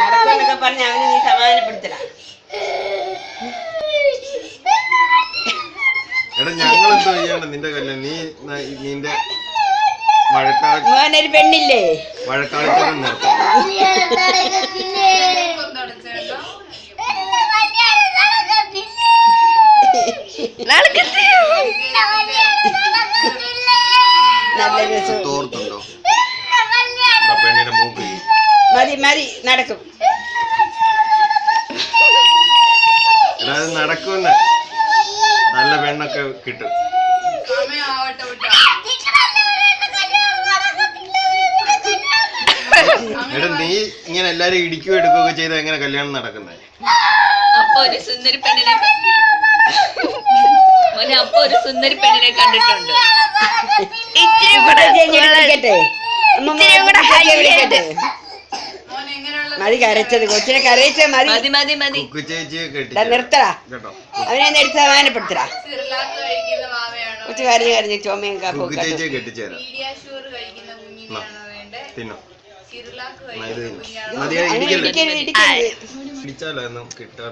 നടക്കുമെന്നൊക്കെ പറഞ്ഞ് അവന് നീ സമാധാനപ്പെടുത്തല. എടാ ഞങ്ങൾ എന്തോ ചെയ്യണ്ട നിന്റെ കല്യാണം? നീ നിന്റെ മോനൊരു പെണ്ണില്ലേ? മഴക്കാലത്തൊക്കെ നിർത്താം നല്ല രസം തോർത്തുണ്ടോ? പെണ്ണിന്റെ മൂക്ക് മതി മതി നടക്കും. അത് നടക്കുമെന്ന്. നല്ല പെണ്ണൊക്കെ കിട്ടും. എടാ നീ ഇങ്ങനെ എല്ലാരും ഇടിക്കുകയോ എടുക്കുകയൊക്കെ ചെയ്ത എങ്ങനെ കല്യാണം നടക്കുന്നത് അപ്പൊ ഒരു സുന്ദരി പെണ്ണിനെ മോനെ അപ്പൊ ഒരു സുന്ദരി പെണ്ണിനെ കണ്ടിട്ടുണ്ട്. ഇച്ചിരി കൂടെ വിളിക്കട്ടെ വിളിക്കട്ടെ? മതി കരച്ചത് കൊച്ചിനെ കരയിച്ച മതി. മതി മതി നിർത്തടാ. അവനെ എടുത്ത് സമാധാനപ്പെടുത്തടാ കൊച്ചു കരഞ്ഞ് കരഞ്ഞ് ചുമയും കാപ്പും. മതിയായി ഇടിക്കല്ലേ ഇടിച്ചാലോ കിട്ടാ